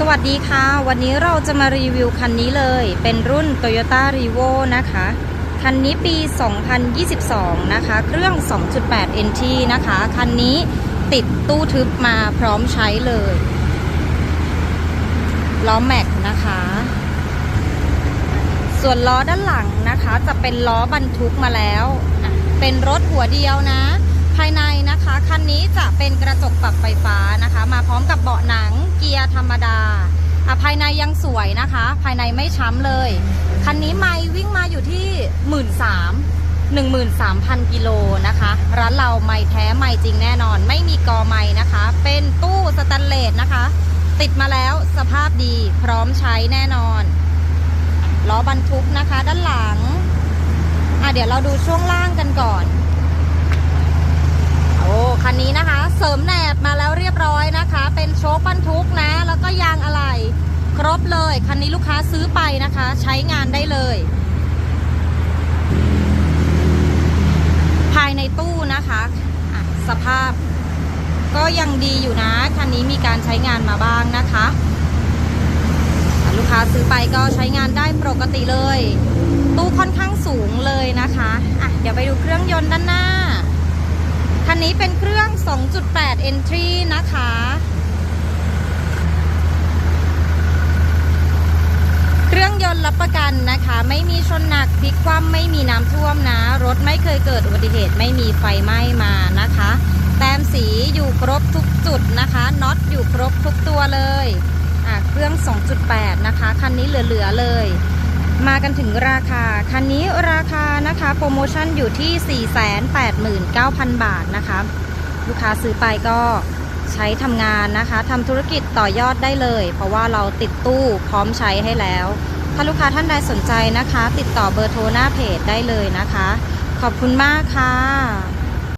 สวัสดีค่ะ วันนี้เราจะมารีวิวคันนี้เลย เป็นรุ่น Toyota r e v o นะคะ คันนี้ปี 2022 นะคะ เครื่อง 2.8 NT นะคะ คันนี้ติดตู้ทึบมาพร้อมใช้เลยล้อแม็กนะคะ ส่วนล้อด้านหลังนะคะ จะเป็นล้อบรรทุกมาแล้ว เป็นรถหัวเดียวนะ ภายในนะคะ คันนี้จะเป็นกระจกปรับไฟฟ้านะคะ มาพร้อมกับ ธรรมดาอะภายในยังสวยนะคะ ภายในไม่ช้ำเลย คันนี้ไม่วิ่งมาอยู่ที่1 3 0 0 13,000กิโลนะคะ ร้านเราไม่แท้ไม่จริงแน่นอน ไม่มีกอไม่นะคะ เป็นตู้สแตนเลสนะคะ ติดมาแล้วสภาพดีพร้อมใช้แน่นอนล้อบรรทุกนะคะ ด้านหลังอะเดี๋ยวเราดูช่วงล่างกันก่อน โอ้ คันนี้นะคะ เสริมแหนบมาแล้วเรียบร้อยนะคะ เป็นโชคบรรทุกนะ แล้วก็ยางอะไหล่คร บเลย คันนี้ลูกค้าซื้อไปนะคะ ใช้งานได้เลย ภายในตู้นะคะะสภาพก็ยังดีอยู่นะ คันนี้มีการใช้งานมาบ้างนะคะ ลูกค้าซื้อไปก็ใช้งานได้ปกติเลย ตู้ค่อนข้างสูงเลยนะคะอะเดี๋ยวไปดูเครื่องยนต์ด้านหน้า คันนี้เป็นเครื่อง 2.8 entry นะคะ เครื่อง ยนต์รับประกันนะคะ ไม่มีชนหนักพลิกคว่ำไม่มีน้ำท่วมนะ รถไม่เคยเกิดอุบัติเหตุไม่มีไฟไหม้มานะคะ แต้มสีอยู่ครบทุกจุดนะคะน็อตอยู่ครบทุกตัวเลยอะเครื่อง 2.8 นะคะ คันนี้เหลือๆเลย มากันถึงราคา คันนี้ราคานะคะโปรโมชั่นอยู่ที่ 489,000 บาทนะคะ ลูกค้าซื้อไปก็ใช้ทำงานนะคะทำธุรกิจต่อยอดได้เลย เพราะว่าเราติดตู้พร้อมใช้ให้แล้ว ถ้าลูกค้าท่านใดสนใจนะคะ ติดต่อเบอร์โทรหน้าเพจได้เลยนะคะ ขอบคุณมากค่ะ